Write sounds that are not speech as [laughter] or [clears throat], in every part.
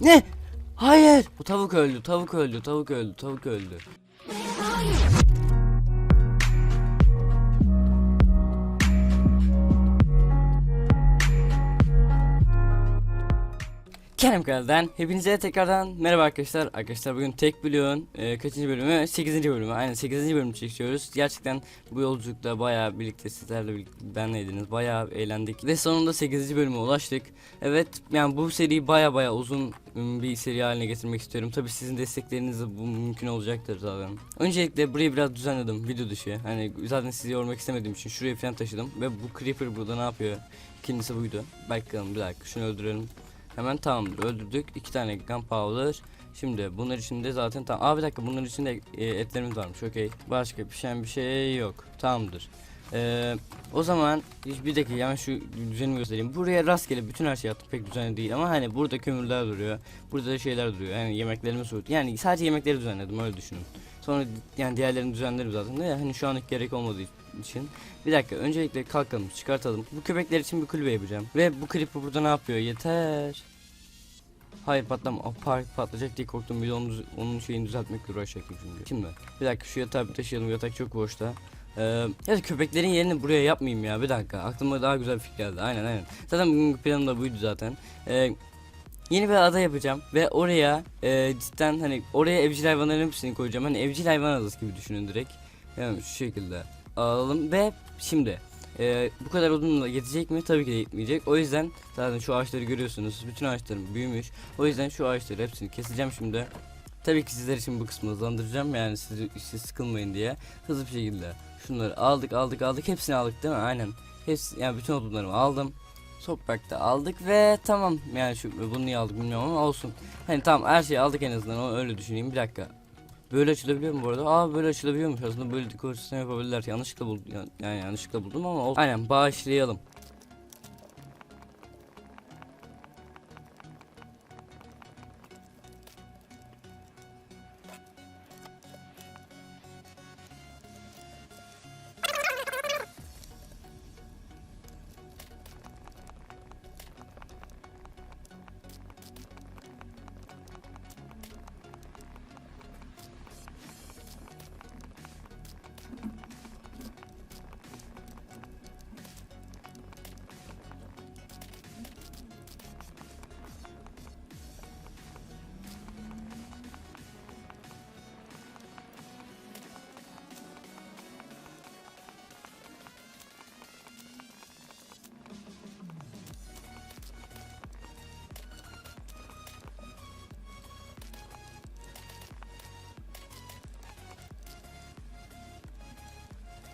Ne? Hayır. Bu tavuk öldü, tavuk öldü, tavuk öldü, tavuk öldü. Kerem Kanal'dan hepinize tekrardan merhaba arkadaşlar. Arkadaşlar bugün tek bloğun e, kaçıncı bölümü? 8. bölümü. Aynen 8. bölümü çekiyoruz. Gerçekten bu yolculukta bayağı birlikte sizlerle birlikte benleydiniz. Bayağı eğlendik ve sonunda 8. bölüme ulaştık. Evet yani bu seriyi bayağı bayağı uzun bir seri haline getirmek istiyorum. Tabii sizin desteklerinizle bu mümkün olacaktır zaten. Öncelikle burayı biraz düzenledim video dışı. Hani zaten sizi yormak istemediğim için şuraya falan taşıdım ve bu creeper burada ne yapıyor? İkincisi buydu. Bakalım bir dakika şunu öldürelim. Hemen tamamdır öldürdük. iki tane gunpowder. Şimdi bunlar içinde zaten tamam. Aa bir dakika bunların içinde e, etlerimiz varmış. Okey. Başka pişen bir şey yok. Tamamdır. Ee, o zaman bir dakika hemen şu düzenimi göstereyim. Buraya rastgele bütün her şeyi attım. Pek düzenli değil ama hani burada kömürler duruyor. Burada da şeyler duruyor. Yani yemeklerimi soğut. Yani sadece yemekleri düzenledim öyle düşünün. Sonra yani diğerlerini düzenlerim zaten de hani şu anlık gerek olmadığı için. Bir dakika öncelikle kalkalım çıkartalım. Bu köpekler için bir kulübe yapacağım. Ve bu creeper burada ne yapıyor? Yeter. Hayır patlama. O park patlayacak diye korktum. Bir de onun, onun şeyini düzeltmekle uğraşacaktım çünkü. Şimdi bir dakika şu yatağı bir taşıyalım. Yatak çok boşta. Ee, ya köpeklerin yerini buraya yapmayayım ya. Bir dakika. Aklıma daha güzel bir fikir geldi. Aynen aynen. Zaten bugünkü planım da buydu zaten. Ee, yeni bir ada yapacağım ve oraya e, cidden hani oraya evcil hayvanların hepsini koyacağım. Hani evcil hayvan adası gibi düşünün direkt. Yani şu şekilde alalım ve şimdi e, bu kadar odunla yetecek mi? Tabii ki de yetmeyecek. O yüzden zaten şu ağaçları görüyorsunuz. Bütün ağaçlarım büyümüş. O yüzden şu ağaçları hepsini keseceğim şimdi. Tabii ki sizler için bu kısmı hızlandıracağım yani siz, siz sıkılmayın diye hızlı bir şekilde şunları aldık aldık aldık hepsini aldık değil mi? Aynen. Hepsi yani bütün odunlarımı aldım. Toprakta aldık ve tamam yani şu bunu niye aldık bilmiyorum ama olsun. Hani tamam her şeyi aldık en azından o öyle düşüneyim bir dakika. Böyle açılabiliyor mu bu arada? Aa böyle açılabiliyormuş aslında böyle dekorasyon yapabilirler. Yanlışlıkla buldum yani, yanlışlıkla buldum ama. Aynen bağışlayalım.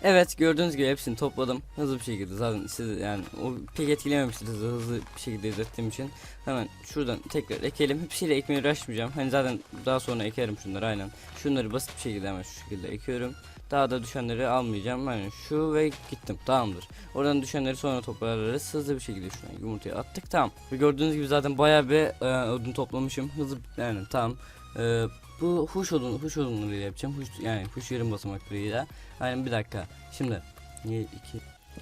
Evet gördüğünüz gibi hepsini topladım. Hızlı bir şekilde zaten siz yani o pek etkilememiştir hızlı, hızlı bir şekilde izlettiğim için. Hemen şuradan tekrar ekelim. Hepsiyle ekmeği uğraşmayacağım. Hani zaten daha sonra ekerim şunları aynen. Şunları basit bir şekilde hemen şu şekilde ekiyorum. Daha da düşenleri almayacağım. Yani şu ve gittim. Tamamdır. Oradan düşenleri sonra toparlarız. Hızlı bir şekilde şuna yumurtayı attık. Tamam. Ve gördüğünüz gibi zaten bayağı bir e, odun toplamışım. Hızlı yani tamam. E, bu huş odun huş odunlarıyla yapacağım huş yani huş yarım basamaklarıyla Aynen bir dakika. Şimdi 1 2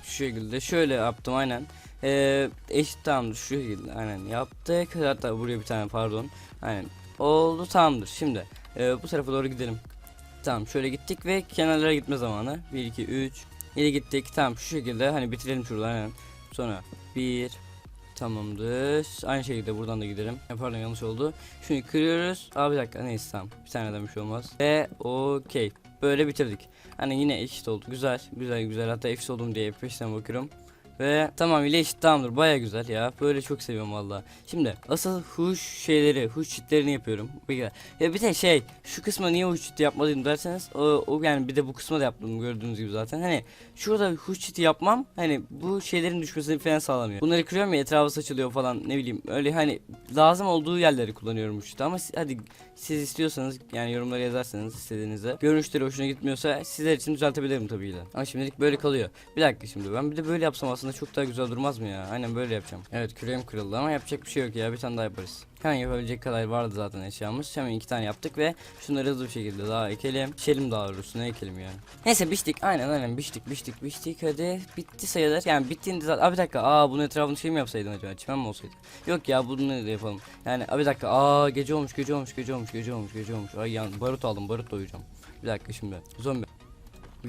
şu şekilde şöyle yaptım aynen. Ee, eşit tamamdır şu şekilde aynen yaptık. Hatta buraya bir tane pardon. Aynen oldu tamamdır. Şimdi e, bu tarafa doğru gidelim. Tamam şöyle gittik ve kenarlara gitme zamanı. 1 2 3 İyi gittik. Tamam şu şekilde hani bitirelim şurada aynen. Sonra 1 Tamamdır. Aynı şekilde buradan da gidelim. E, Pardon yanlış oldu. Şunu kırıyoruz. Aa bir dakika neyse tamam. Bir tane demiş olmaz. Ve okey. Böyle bitirdik. Hani yine eşit oldu. Güzel. Güzel güzel. Hatta eşit oldum diye peşten bakıyorum. Ve tamamıyla eşit tamamdır. Baya güzel ya. Böyle çok seviyorum valla. Şimdi asıl huş şeyleri, huş çitlerini yapıyorum. Ya bir de şey, şu kısma niye huş çiti yapmadım derseniz o, o yani bir de bu kısma da yaptım gördüğünüz gibi zaten. Hani şurada huş çiti yapmam hani bu şeylerin düşmesini falan sağlamıyor. Bunları kırıyorum ya etrafı saçılıyor falan ne bileyim. Öyle hani lazım olduğu yerleri kullanıyorum huş çiti ama hadi siz istiyorsanız yani yorumlara yazarsanız istediğinizde görünüşleri hoşuna gitmiyorsa sizler için düzeltebilirim tabii ki de. Ama şimdilik böyle kalıyor. Bir dakika şimdi ben bir de böyle yapsam aslında çok daha güzel durmaz mı ya? Aynen böyle yapacağım. Evet küreğim kırıldı ama yapacak bir şey yok ya bir tane daha yaparız. Hemen yapabilecek kadar vardı zaten eşyamız. Hemen iki tane yaptık ve şunları hızlı bir şekilde daha ekelim. Şelim daha doğrusu ne ekelim yani. Neyse biçtik aynen aynen biçtik biçtik biçtik hadi bitti sayılır. Yani bittiğinde zaten abi bir dakika aa bunun etrafını şey mi yapsaydım acaba çimen mi olsaydı? Yok ya bunu ne yapalım. Yani abi bir dakika aa gece olmuş gece olmuş gece olmuş gece olmuş gece olmuş. Ay yan barut aldım barut da uyuyacağım. Bir dakika şimdi zombi.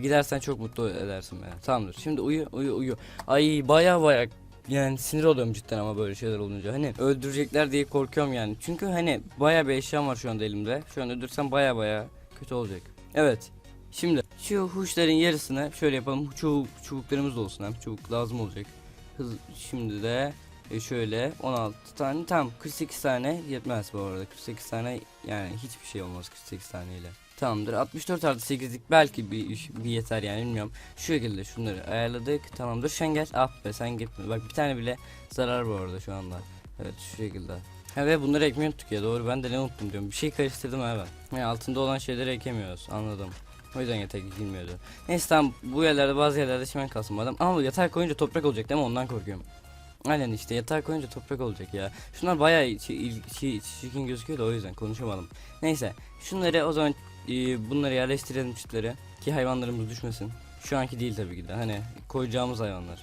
Gidersen çok mutlu edersin beni. Tamamdır. Şimdi uyu uyu uyu. Ay baya baya yani sinir oluyorum cidden ama böyle şeyler olunca. Hani öldürecekler diye korkuyorum yani. Çünkü hani baya bir eşyam var şu anda elimde. Şu an öldürsem baya baya kötü olacak. Evet. Şimdi şu huşların yarısını şöyle yapalım. Çubuk, çubuklarımız da olsun hem. Çubuk lazım olacak. Hız, şimdi de e, şöyle 16 tane tam 48 tane yetmez bu arada. 48 tane yani hiçbir şey olmaz 48 taneyle. Tamamdır. 64 artı 8'lik belki bir, bir yeter yani bilmiyorum. Şu şekilde şunları ayarladık. Tamamdır. Sen gel. Ah be sen gitme. Bak bir tane bile zarar bu arada şu anda. Evet şu şekilde. Ha ve bunları ekmeği unuttuk ya doğru ben de ne unuttum diyorum. Bir şey karıştırdım ha ben. Yani altında olan şeyleri ekemiyoruz anladım. O yüzden yatak ekilmiyordu. Neyse tamam bu yerlerde bazı yerlerde çimen kalsın madem. Ama yatağa koyunca toprak olacak değil mi ondan korkuyorum. Aynen işte yatağa koyunca toprak olacak ya. Şunlar bayağı çirkin gözüküyor da o yüzden konuşamadım. Neyse şunları o zaman e, bunları yerleştirelim çitlere ki hayvanlarımız düşmesin. Şu anki değil tabii ki de hani koyacağımız hayvanlar.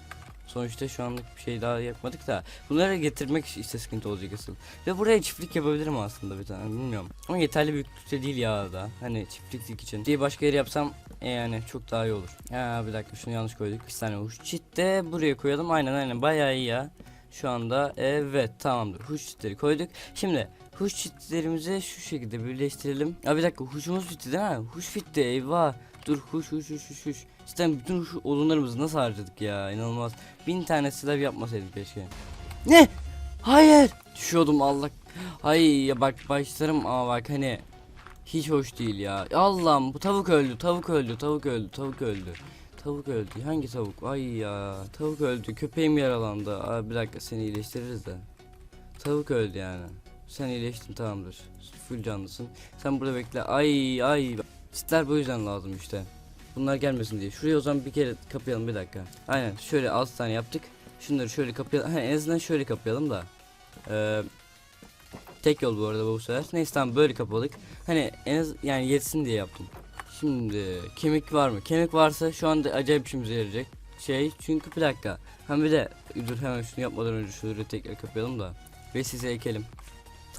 Sonuçta şu anlık bir şey daha yapmadık da bunları getirmek işte sıkıntı olacak asıl. Ve buraya çiftlik yapabilirim aslında bir tane bilmiyorum. Ama yeterli büyüklükte değil ya da hani çiftliklik için. Diye başka yere yapsam e yani çok daha iyi olur. Ha bir dakika şunu yanlış koyduk. Bir tane huş çit de buraya koyalım. Aynen aynen bayağı iyi ya. Şu anda evet tamamdır. Huş çitleri koyduk. Şimdi huş çitlerimizi şu şekilde birleştirelim. Aa bir dakika huşumuz bitti değil mi? Huş bitti eyvah. Dur huş huş huş huş huş. Cidden bütün huş odunlarımızı nasıl harcadık ya inanılmaz. Bin tane slav yapmasaydık keşke. Ne? Hayır. Düşüyordum Allah. Ay ya bak başlarım ama bak hani hiç hoş değil ya. Allah'ım bu tavuk öldü, tavuk öldü, tavuk öldü, tavuk öldü. Tavuk öldü. Hangi tavuk? Ay ya. Tavuk öldü. Köpeğim yaralandı. Aa, bir dakika seni iyileştiririz de. Tavuk öldü yani. Sen iyileştin tamamdır. Full canlısın. Sen burada bekle. Ay ay. Çitler bu yüzden lazım işte. Bunlar gelmesin diye. Şuraya o zaman bir kere kapayalım bir dakika. Aynen şöyle 6 tane yaptık. Şunları şöyle kapayalım. Ha, en azından şöyle kapayalım da. Ee, tek yol bu arada bu sefer. Neyse tamam böyle kapadık. Hani en az yani yetsin diye yaptım. Şimdi kemik var mı? Kemik varsa şu anda acayip işimize yarayacak. Şey çünkü bir dakika. Hem bir de dur hemen şunu yapmadan önce şöyle tekrar kapayalım da. Ve size ekelim.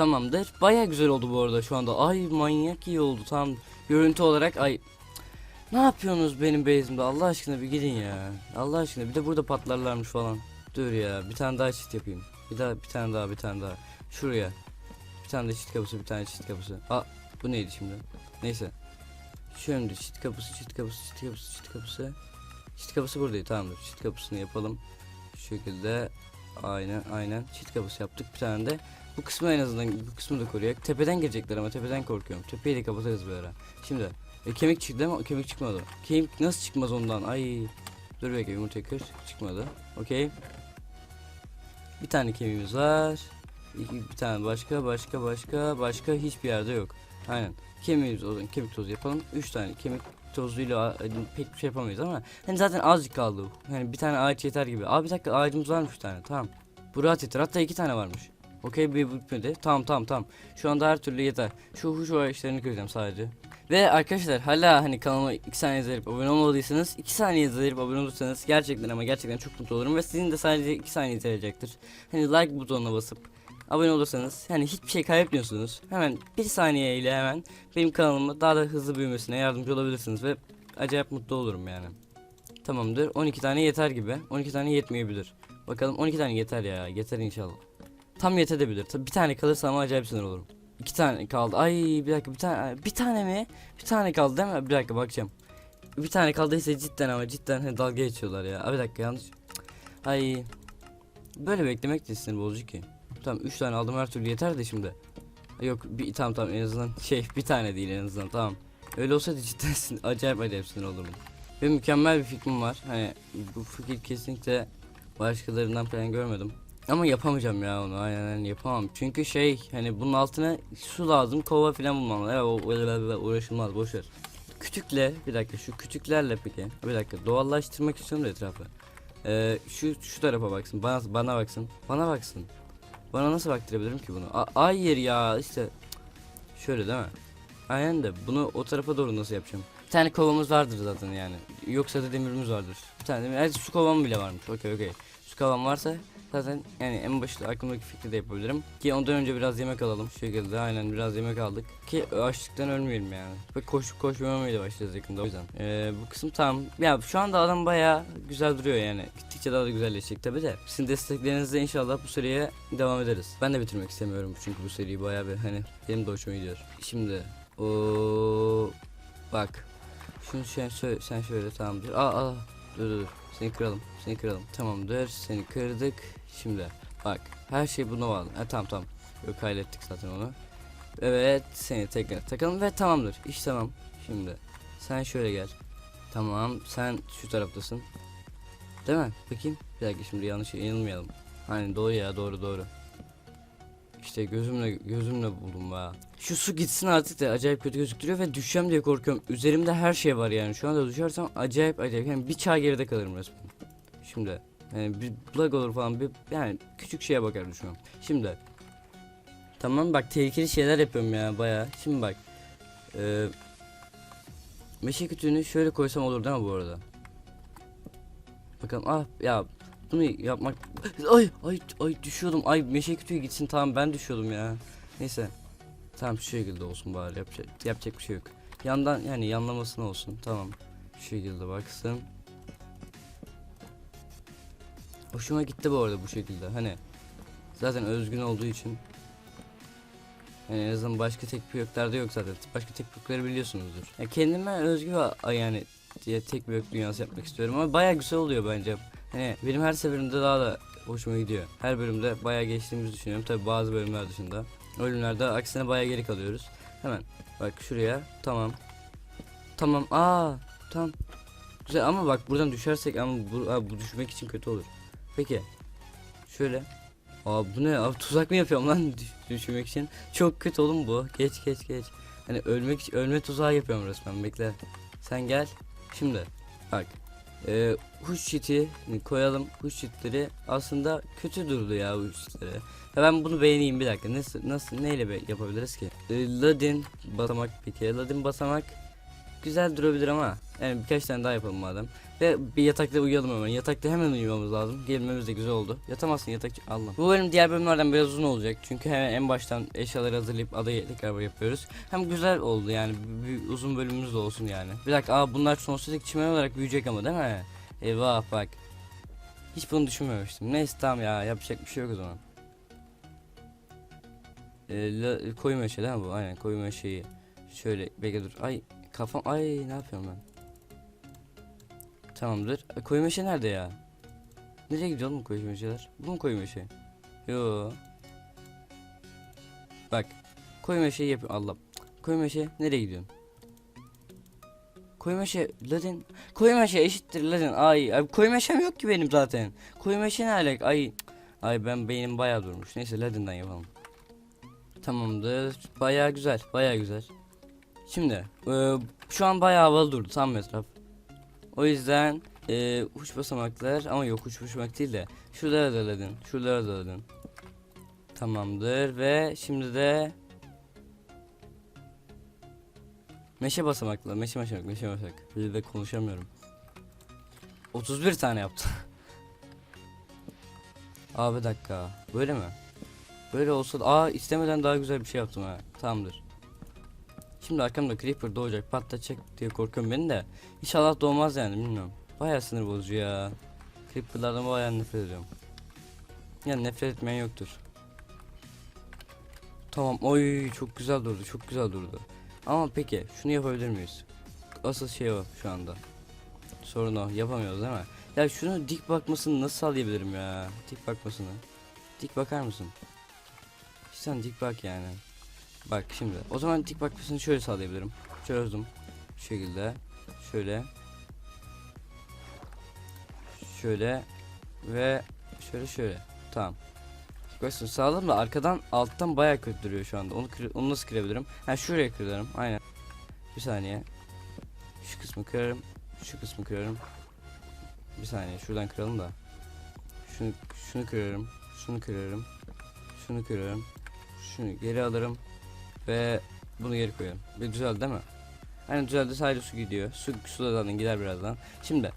Tamamdır. Baya güzel oldu bu arada şu anda. Ay manyak iyi oldu. Tam görüntü olarak ay ne yapıyorsunuz benim base'imde Allah aşkına bir gidin ya. Allah aşkına bir de burada patlarlarmış falan. Dur ya bir tane daha çit yapayım. Bir daha bir tane daha bir tane daha. Şuraya. Bir tane de çit kapısı bir tane çit kapısı. Aa bu neydi şimdi? Neyse. Şimdi çit kapısı çit kapısı çit kapısı çit kapısı. Çit kapısı buradaydı tamamdır. Çit kapısını yapalım. Şu şekilde aynen aynen çit kapısı yaptık bir tane de. Bu kısmı en azından bu kısmı da koruyak. Tepeden gelecekler ama tepeden korkuyorum. Tepeyi de kapatırız böyle. Şimdi e, kemik çıktı ama kemik çıkmadı. Kemik nasıl çıkmaz ondan? Ay. Dur bekle yumurta kır. Çıkmadı. Okey. Bir tane kemiğimiz var. İki, bir tane başka başka başka başka hiçbir yerde yok. Aynen. Kemiğimiz o zaman kemik tozu yapalım. Üç tane kemik tozuyla e, pek bir şey yapamayız ama hani zaten azıcık kaldı. Yani bir tane ağaç yeter gibi. Abi bir dakika ağacımız varmış bir tane. Tamam. Bu rahat yeter. Hatta iki tane varmış. Okey bir bitmedi. Tamam tamam tamam. Şu anda her türlü yeter. Şu şu ağaçlarını kıracağım sadece. Ve arkadaşlar hala hani kanalıma 2 saniye izleyip abone olmadıysanız 2 saniye izleyip abone olursanız gerçekten ama gerçekten çok mutlu olurum ve sizin de sadece 2 saniye izleyecektir. Hani like butonuna basıp abone olursanız yani hiçbir şey kaybetmiyorsunuz. Hemen 1 saniye ile hemen benim kanalımı daha da hızlı büyümesine yardımcı olabilirsiniz ve acayip mutlu olurum yani. Tamamdır 12 tane yeter gibi 12 tane yetmeyebilir. Bakalım 12 tane yeter ya yeter inşallah. Tam yetebilir. Bir tane kalırsa ama acayip sinir olurum. İki tane kaldı. Ay bir dakika bir tane bir tane mi? Bir tane kaldı değil mi? Bir dakika bakacağım. Bir tane kaldıysa cidden ama cidden he, dalga geçiyorlar ya. Bir dakika yanlış. Ay. Böyle beklemek de sinir bozucu ki. Tamam 3 tane aldım her türlü yeter de şimdi. Yok bir tamam tamam en azından [laughs] şey bir tane değil en azından tamam. Öyle olsaydı cidden [laughs] sin- acayip acayip sinir olurdum. Ve mükemmel bir fikrim var. Hani bu fikir kesinlikle başkalarından falan görmedim. Ama yapamayacağım ya onu aynen aynen yapamam. Çünkü şey hani bunun altına su lazım kova falan bulmam. Evet o uğraşılmaz boşver. Kütükle bir dakika şu kütüklerle peki bir dakika doğallaştırmak istiyorum da etrafı. Ee, şu şu tarafa baksın bana bana baksın bana baksın. Bana nasıl baktırabilirim ki bunu? A- hayır ya işte şöyle değil mi? Aynen de bunu o tarafa doğru nasıl yapacağım? Bir tane kovamız vardır zaten yani. Yoksa da demirimiz vardır. Bir tane demir. Evet, su kovam bile varmış. Okey okey. Su kovam varsa zaten yani en başta aklımdaki fikri de yapabilirim. Ki ondan önce biraz yemek alalım. Şu şekilde aynen biraz yemek aldık. Ki açlıktan ölmeyelim yani. Ve koşup koşmamaya başlayacağız yakında o yüzden. Ee, bu kısım tamam. Ya şu anda adam bayağı güzel duruyor yani. Gittikçe daha da güzelleşecek tabi de. Sizin desteklerinizle inşallah bu seriye devam ederiz. Ben de bitirmek istemiyorum çünkü bu seriyi bayağı bir hani benim de hoşuma gidiyor. Şimdi o bak. Şunu sen, sen şöyle tamamdır. Aa, aa dur dur. Seni kıralım. Seni kıralım. Tamamdır. Seni kırdık. Şimdi bak. Her şey buna bağlı. Ha, tamam tamam. Yok hallettik zaten onu. Evet seni tekrar takalım ve tamamdır. İş tamam. Şimdi sen şöyle gel. Tamam sen şu taraftasın. Değil mi? Bakayım. Bir dakika şimdi yanlış yanılmayalım. Hani doğru ya doğru doğru. İşte gözümle gözümle buldum ha. Şu su gitsin artık da acayip kötü gözüktürüyor ve düşeceğim diye korkuyorum. Üzerimde her şey var yani. Şu anda düşersem acayip acayip yani bir çağ geride kalırım resmen. Şimdi yani bir lag olur falan bir yani küçük şeye bakar düşünüyorum. Şimdi Tamam bak tehlikeli şeyler yapıyorum ya baya. Şimdi bak. Eee meşe kütüğünü şöyle koysam olur değil mi bu arada? Bakalım ah ya bunu yapmak. Ay ay ay düşüyordum. Ay meşe kütüğü gitsin. Tamam ben düşüyordum ya. Neyse. Tamam şu şekilde olsun bari. Yapacak yapacak bir şey yok. Yandan yani yanlamasına olsun. Tamam. Şu şekilde baksın. Hoşuma gitti bu arada bu şekilde. Hani zaten özgün olduğu için. Yani en azından başka tekbiyöklerde yok zaten. Başka tekbiyökleri biliyorsunuzdur. Ya kendime özgü yani diye tek bir dünyası yapmak istiyorum ama baya güzel oluyor bence Hani benim her seferinde daha da hoşuma gidiyor. Her bölümde bayağı geçtiğimizi düşünüyorum. Tabi bazı bölümler dışında. Bölümlerde aksine bayağı geri kalıyoruz. Hemen bak şuraya. Tamam. Tamam. Aa, tamam. Güzel ama bak buradan düşersek ama bu, aa, bu düşmek için kötü olur. Peki. Şöyle. Aa bu ne? Abi tuzak mı yapıyorum lan [laughs] düş- düşmek için? Çok kötü oğlum bu. Geç geç geç. Hani ölmek için ölme tuzağı yapıyorum resmen. Bekle. Sen gel. Şimdi bak. Ee, huş çiti koyalım. Huş çitleri aslında kötü durdu ya çitleri. Ya ben bunu beğeneyim bir dakika. Nasıl nasıl neyle yapabiliriz ki? Ee, Ladin basamak peki. Ladin basamak güzel durabilir ama yani birkaç tane daha yapalım madem. Ve bir yatakta uyuyalım hemen. Yatakta hemen uyumamız lazım. Gelmemiz de güzel oldu. Yatamazsın yatakçı Allah. Bu bölüm diğer bölümlerden biraz uzun olacak. Çünkü hemen en baştan eşyaları hazırlayıp adayı tekrar yapıyoruz. Hem güzel oldu yani. Bir, bir uzun bölümümüz de olsun yani. Bir dakika aa bunlar sonsuzluk çimen olarak büyüyecek ama değil mi? Eyvah bak. Hiç bunu düşünmemiştim. Neyse tamam ya yapacak bir şey yok o zaman. Ee, la, koyu değil mi bu? Aynen koyu meşeyi. Şöyle bekle dur. Ay kafam ay ne yapıyorum ben? Tamamdır. E, koyu meşe nerede ya? Nereye gidiyor oğlum koyu meşeler? Bu mu koyu meşe? Yo. Bak. Koyu meşeyi yapıyorum. Allah. Koyu meşe nereye gidiyorsun? Koyu meşe Ladin. Koyu meşe eşittir Ladin. Ay, ay koyu meşem yok ki benim zaten. Koyu meşe ne alak? Ay. Ay ben beynim bayağı durmuş. Neyse Ladin'den yapalım. Tamamdır. Bayağı güzel. Bayağı güzel. Şimdi e, şu an bayağı havalı durdu tam etraf. O yüzden e, uç basamaklar ama yok uç basamak değil de şuralara da Ladin. Şuralara da Ladin. Tamamdır ve şimdi de Meşe basamakla, meşe basamak, meşe basamak. Bir de konuşamıyorum. 31 tane yaptım. Abi dakika. Böyle mi? Böyle olsa da aa istemeden daha güzel bir şey yaptım ha. Tamamdır. Şimdi arkamda creeper doğacak, patlatacak diye korkuyorum beni de. İnşallah doğmaz yani bilmiyorum. Bayağı sinir bozucu ya. Creeper'lardan bayağı nefret ediyorum. Yani nefret etmeyen yoktur. Tamam. Oy çok güzel durdu. Çok güzel durdu. Ama peki şunu yapabilir miyiz? Asıl şey o şu anda. Sorun o. Yapamıyoruz değil mi? Ya şunu dik bakmasını nasıl sağlayabilirim ya? Dik bakmasını. Dik bakar mısın? Sen dik bak yani. Bak şimdi. O zaman dik bakmasını şöyle sağlayabilirim. Çözdüm. Şu şekilde. Şöyle. Şöyle. Ve şöyle şöyle. Tamam. Bakın sağladım da arkadan alttan bayağı kötü duruyor şu anda. Onu onu nasıl kırabilirim? Ha şuraya kırarım. Aynen. Bir saniye. Şu kısmı kırarım. Şu kısmı kırarım. Bir saniye şuradan kıralım da. Şunu şunu kırarım. Şunu kırarım. Şunu kırıyorum. Şunu geri alırım. Ve bunu geri koyuyorum. Ve güzel değil mi? Hani düzeldi sadece su gidiyor. Su, su da zaten gider birazdan. Şimdi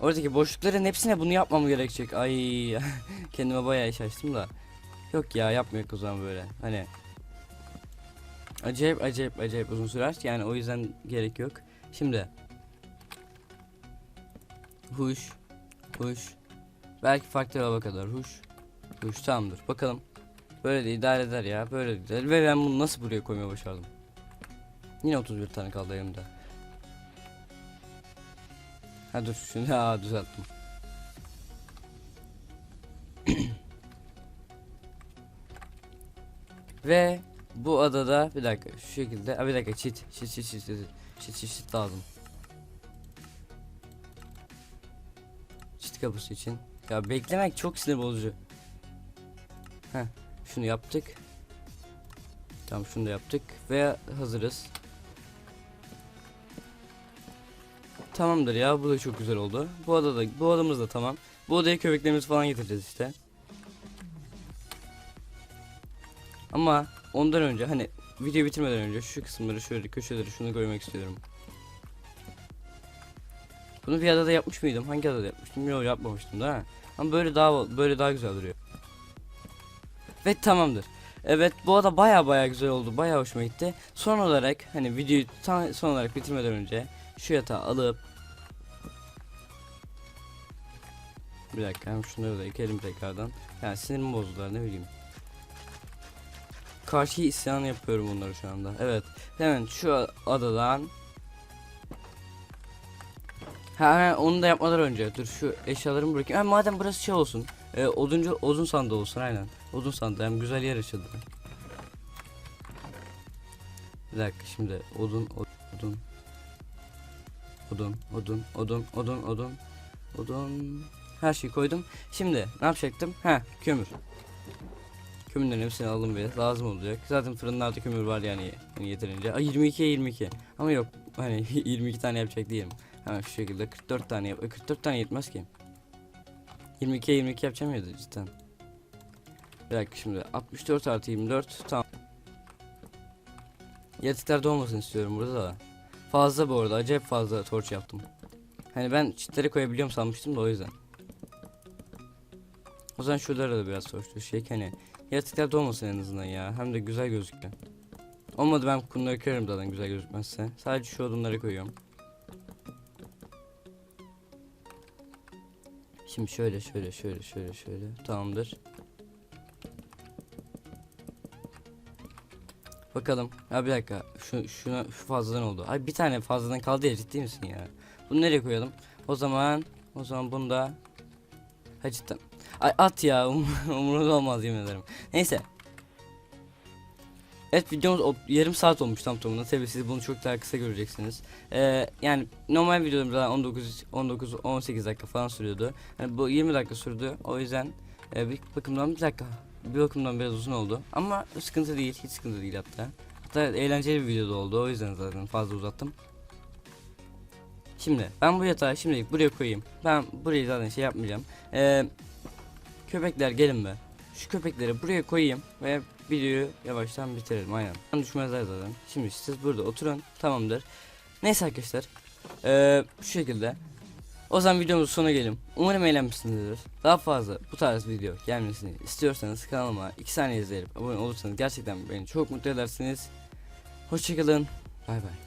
Oradaki boşlukların hepsine bunu yapmam gerekecek. Ay [laughs] kendime bayağı iş açtım da. Yok ya yapmıyor o zaman böyle. Hani acayip acayip acayip uzun sürer. Yani o yüzden gerek yok. Şimdi huş huş belki farklı hava kadar huş huş tamamdır. Bakalım. Böyle de idare eder ya. Böyle de eder. Ve ben bunu nasıl buraya koymaya başardım? Yine 31 tane kaldı elimde. Ha dur şunu aa düzelttim. [clears throat] Ve bu adada bir dakika şu şekilde ha bir dakika çit çit çit çit çit çit çit, çit lazım. Çit kapısı için. Ya beklemek çok sinir bozucu. Heh şunu yaptık. Tamam şunu da yaptık ve hazırız. Tamamdır ya bu da çok güzel oldu. Bu adada bu adamız da tamam. Bu odaya köpeklerimizi falan getireceğiz işte. Ama ondan önce hani video bitirmeden önce şu kısımları şöyle köşeleri şunu görmek istiyorum. Bunu bir adada yapmış mıydım? Hangi adada yapmıştım? Yok yapmamıştım da. Ama böyle daha böyle daha güzel duruyor. Ve tamamdır. Evet bu ada baya baya güzel oldu. Baya hoşuma gitti. Son olarak hani videoyu son olarak bitirmeden önce şu yatağı alıp Bir dakika hem şunları da ekelim tekrardan. Yani sinirim bozdular ne bileyim. Karşı isyan yapıyorum bunları şu anda. Evet. Hemen şu adadan Ha, ha onu da yapmadan önce dur şu eşyalarımı bırakayım. Ha, madem burası şey olsun. E, oduncu odun sandığı olsun aynen. Odun sandığı hem güzel yer açıldı. Bir dakika şimdi odun odun odun odun odun odun odun odun her şeyi koydum. Şimdi ne yapacaktım? Ha kömür. Kömürlerin hepsini aldım ve lazım olacak. Zaten fırınlarda kömür var yani, yeterince. Ay 22'ye 22. Ama yok hani [laughs] 22 tane yapacak değilim. Hemen şu şekilde 44 tane yap. 44 tane yetmez ki. 22'ye 22 yapacağım ya cidden. Bir dakika şimdi 64 artı 24 tamam. Yaratıklar olmasın istiyorum burada da. Fazla bu arada acayip fazla torç yaptım. Hani ben çitlere koyabiliyorum sanmıştım da o yüzden. O zaman şuralara da biraz torç düşecek hani. Yaratıklar olmasın en azından ya. Hem de güzel gözüküyor. Olmadı ben bunları kırarım zaten güzel gözükmezse. Sadece şu odunları koyuyorum. Şimdi şöyle şöyle şöyle şöyle şöyle tamamdır. Bakalım. Ya bir dakika. Şu şuna şu fazladan oldu. Ay bir tane fazladan kaldı ya ciddi misin ya? Bunu nereye koyalım? O zaman o zaman bunu da Ha cidden. Ay at ya um, [laughs] umurumda olmaz yemin ederim. Neyse. Evet videomuz yarım saat olmuş tam tamına. Tabii siz bunu çok daha kısa göreceksiniz. Ee, yani normal videolarımda 19 19 18 dakika falan sürüyordu. Yani bu 20 dakika sürdü. O yüzden e, bir bakımdan bir dakika. Bir bakımdan biraz uzun oldu. Ama sıkıntı değil. Hiç sıkıntı değil hatta. Hatta eğlenceli bir video da oldu. O yüzden zaten fazla uzattım. Şimdi ben bu yatağı şimdilik buraya koyayım. Ben burayı zaten şey yapmayacağım. Ee, köpekler gelin be. Şu köpekleri buraya koyayım ve videoyu yavaştan bitirelim aynen. Düşmezler zaten. Şimdi siz burada oturun tamamdır. Neyse arkadaşlar. Ee, şu şekilde. O zaman videomuzun sonuna gelelim. Umarım eğlenmişsinizdir. Daha fazla bu tarz video gelmesini istiyorsanız kanalıma 2 saniye izleyip abone olursanız gerçekten beni çok mutlu edersiniz. Hoşçakalın. Bay bay.